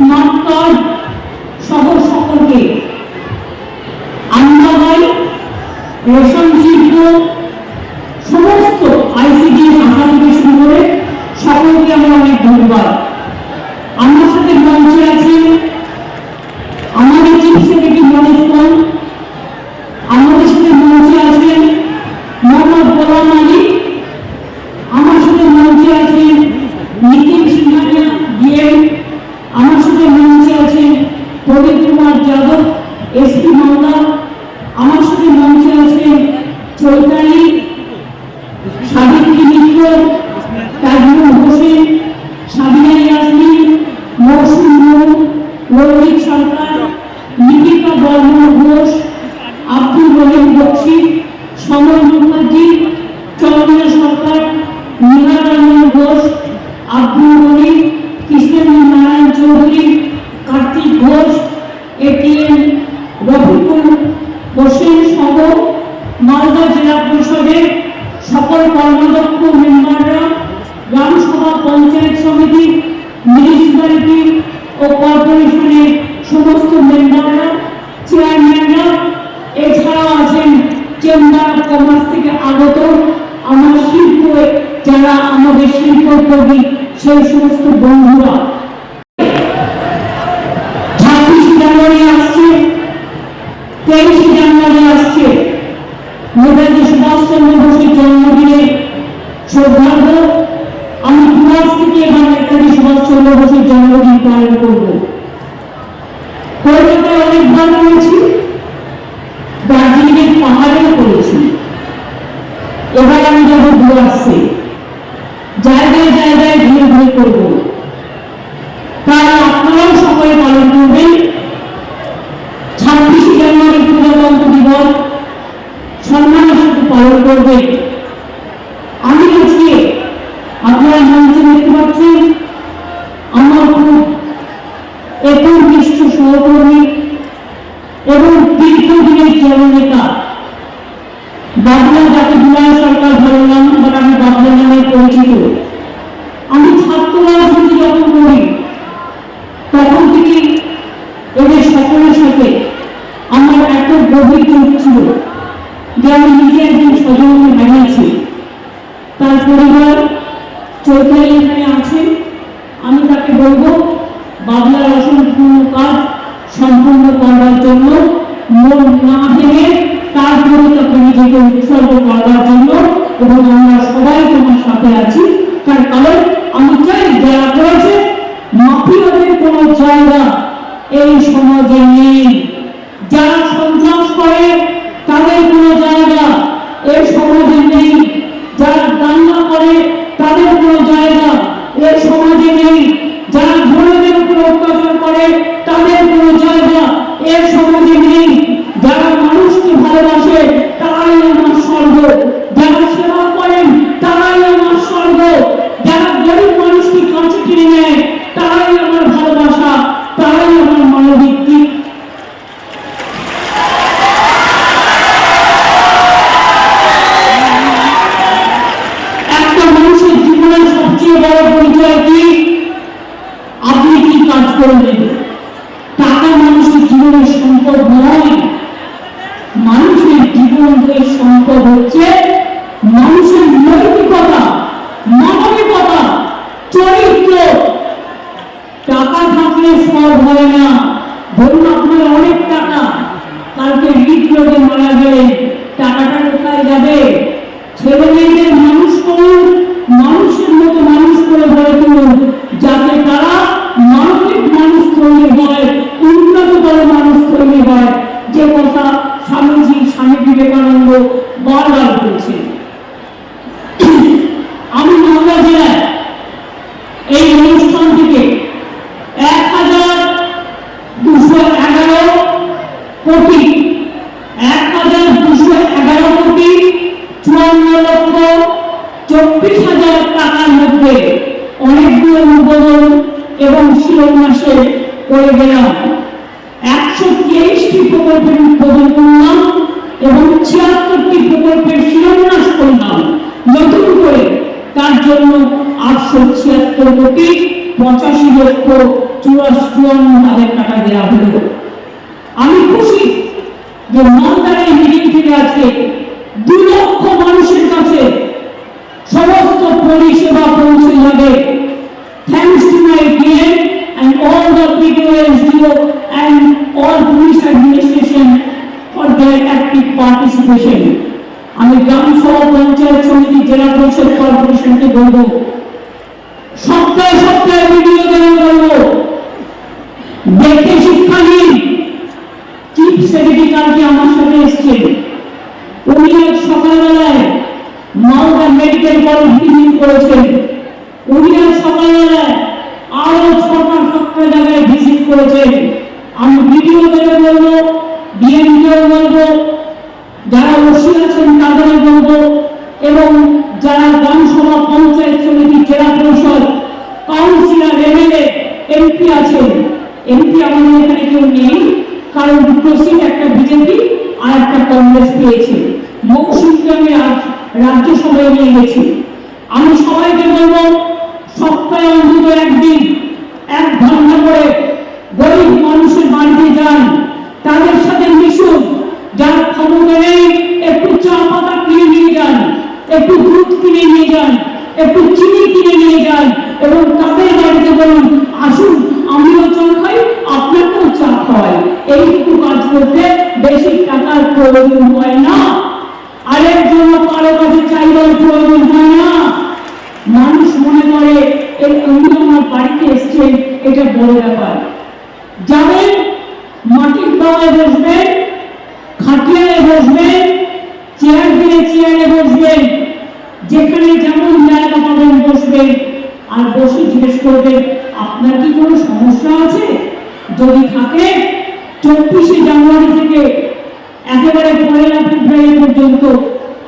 no Kumar Yadav SP Malda. আমার সাথে মঞ্চে আছেন চৈতালি সকল কর্মদক্ষ মেম্বাররা, গ্রামসভা, পঞ্চায়েত সমিতি মিউনিসিপ্যালিটি ও কর্পোরেশনের সমস্ত মেম্বাররা চেয়ারম্যানরা এছাড়াও আছেন চেম্বার অফ কমার্স থেকে আগত আমার শিল্প, যারা আমাদের শিল্পকর্মী, সেই সমস্ত বন্ধুরা। ছাব্বিশে জানুয়ারি আসছে, তেইশে জানুয়ারি আসছে। নেতাজি সুভাষচন্দ্র জন্মদিনে সৌভাগ্য, আমি দুমাস থেকে এবার নেতাজি সুভাষচন্দ্র বোসের জন্মদিন পালন করব। কলকাতায় অনেকবার করেছি, দার্জিলিংয়ের পাহাড়েও করেছি। এবার আমি যাব দুয়ার্সে জায়গায় জায়গায় ঘুরে ঘুরে করব তাই আপনারাও সকলে পালন করবেন ছাব্বিশে জানুয়ারি প্রজাতন্ত্র দিবস সম্মানের সাথে পালন করবেন আমি আজকে আপনারা মঞ্চে দেখতে পাচ্ছেন আমার খুব একনিষ্ঠ সহকর্মী এবং দীর্ঘদিনের জননেতা। বাবলা যাকে দুলাল সরকার ভালো নাম বাট আমি বাবলা নামে পরিচিত। আমি ছাত্র রাজনীতি যখন করি তখন থেকে এদের সকলের সাথে আমার এত গভীর যোগ ছিল যে আমি নিজে একজন স্বজনকে হারিয়েছি তার পরিবার চৈতালি এখানে আছে, আমি তাকে বলব বাবলার অসম্পূর্ণ কাজ সম্পূর্ণ করবার জন্য মন না ভেঙে তারপরে তাকে নিজেকে উৎসর্গ করবার জন্য এবং আমরা সবাই তোমার সাথে আছি। তার কারণ আমি চাই যারা করেছে, মাফিয়াদের কোনো জায়গা এই সমাজে নেই। যারা সন্ত্রাস করে, তাদের কোনো জায়গা এই সমাজে নেই। টাকা থাকলে সব হয় না। ধরুন আপনার অনেক টাকা, কালকে হৃদরোগে মারা গেলে টাকাটা কোথায় যাবে? ছেলে মেয়েদের মানুষ করুন, মানুষের মতো মানুষ করে গড়ে তুলুন, যাতে তারা মানবিক মানুষ তৈরি হয় উন্নততর মানুষ তৈরি হয় যে কথা স্বামীজি স্বামী বিবেকানন্দ বারবার বলেছেন আমি মালদা জেলায় এই অনুষ্ঠান থেকে এক হাজার দুশো এগারো কোটি। এক হাজার দুশো এগারো কোটি, চুয়ান্ন লক্ষ, চব্বিশ হাজার টাকার মধ্যে অনেকগুলো উদ্বোধন এবং শিলান্যাসে করে গেলাম। একশো তেইশটি প্রকল্পের উদ্বোধন করলাম এবং ছিয়াত্তরটি প্রকল্পের শিলান্যাস করলাম। নতুন করে তার জন্য পাঁচশো ছিয়াত্তর কোটি, পঁচাশি লক্ষ, চুয়াশ, চুয়ান্ন হাজার টাকা দেওয়া হলো। যে এই মিটিং থেকে আজকে দু লক্ষ মানুষের কাছে সমস্ত পরিষেবা পৌঁছে যাবে thanks to my DM and all the PTO SDO and all police administration for their active participation. আমি গ্রাম সভা পঞ্চায়েত সমিতি জেলা পরিষদ কর্পোরেশনকে বলব সপ্তাহে সপ্তাহে ভিডিও দেওয়া বলব দেখে শিক্ষা নিন চিফ সেক্রেটারি কালকে আমার সাথে এসছেন উনি আজ সকালবেলায় মালদা মেডিকেল কলেজ ভিজিট করেছেন উনি আজ সকালবেলায় আরও ছটা সাতটা জায়গায় ভিজিট করেছেন আমি ভিডিও করে বলব ডিএমকেও বলব, যারা বসে আছেন তাদের বলব, এবং যারা গ্রামসভা পঞ্চায়েত সমিতি জেলা পরিষদ কাউন্সিলর, এমএলএ, এমপি আছেন। এমপি আমাদের এখানে কেউ নেই, কারণ দুটো সিট একটা বিজেপি আর একটা কংগ্রেস পেয়েছে। মৌসুমকে আমি রাজ- রাজ্যসভায় নিয়ে গেছি আমি সবাইকে বলব, সপ্তাহে অন্তত একদিন, এক ঘণ্টা করে গরিব মানুষের বাড়িতে যান তাদের সাথে মিশুন যার ক্ষমতা নেই একটু চা পাতা কিনে নিয়ে যান একটু দুধ কিনে নিয়ে যান একটু চিনি কিনে নিয়ে যান এবং তাদের বাড়িতে বলুন, আসুন, আমিও চা খাই, আপনাকেও চা খাওয়াই। এইটুকু কাজ করতে বেশি টাকার প্রয়োজন হয় না। আরেক জন্য কারও কাছে চাইবার প্রয়োজন হয় না। মানুষ মনে করে, এই উনি আমার বাড়িতে এসছেন এটা বড় ব্যাপার। যাবেন, মাটির তলায় বসবেন, খাটিয়ায় বসবেন, চেয়ার দিলে চেয়ারে বসবেন, যেখানে বসবেন আর বসে জিজ্ঞেস করবেন, আপনার কি কোনো সমস্যা আছে? যদি থাকে, চব্বিশে জানুয়ারি থেকে একেবারে পয়লা ফেব্রুয়ারি পর্যন্ত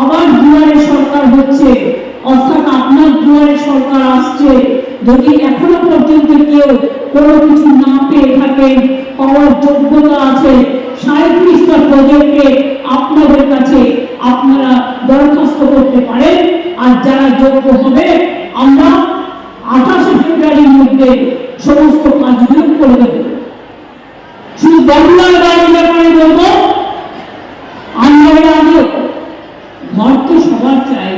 আবার দুয়ারে সরকার হচ্ছে, অর্থাৎ আপনার দুয়ারে সরকার আসছে। যদি এখনও পর্যন্ত কেউ কোনো কিছু না পেয়ে থাকেন, পাওয়ার যোগ্যতা আছে সাঁত্রিশটা প্রজেক্টে আপনাদের কাছে আপনারা দরখাস্ত করতে পারেন। আর যারা যোগ্য হবে আমরা আঠাশে ফেব্রুয়ারির মধ্যে সমস্ত কাজগুলো করে দেবো শুধু বাংলার বাড়ির ব্যাপারে বলব আমরা ঘর তো সবার চাই,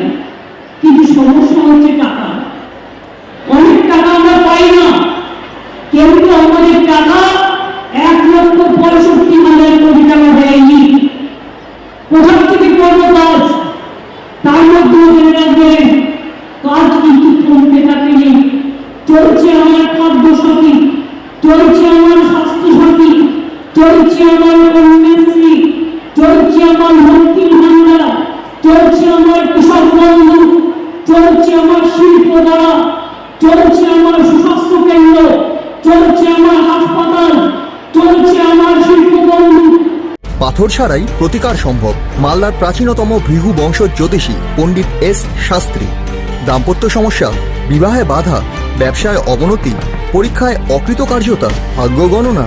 কিন্তু সমস্যা হচ্ছে টাকা। অনেক টাকা আমরা পাই না। কেউ তো আমাদের টাকা এক লক্ষ পঁয়ষট্টি হাজার কোটি টাকা দেয়নি। কোথা থেকে করব কাজ? তার মধ্যে জেনে রাখবেন, কাজ কিন্তু কমতে থাকেনি। চলছে আমার খাদ্য সাথী চলছে আমার চলছে আমার চলছে আমার চলছে আমার কৃষক বন্ধু চলছে আমার শিল্প দ্বারা চলছে আমার সুস্বাস্থ্য কেন্দ্র চলছে আমার হাসপাতাল চলছে আমার শিল্প বন্ধু। পাথর ছাড়াই প্রতিকার সম্ভব মালদার প্রাচীনতম ভৃহু বংশ জ্যোতিষী পণ্ডিত এস শাস্ত্রী। দাম্পত্য সমস্যা, বিবাহে বাধা, ব্যবসায় অবনতি, পরীক্ষায় অকৃতকার্যতা, ভাগ্য গণনা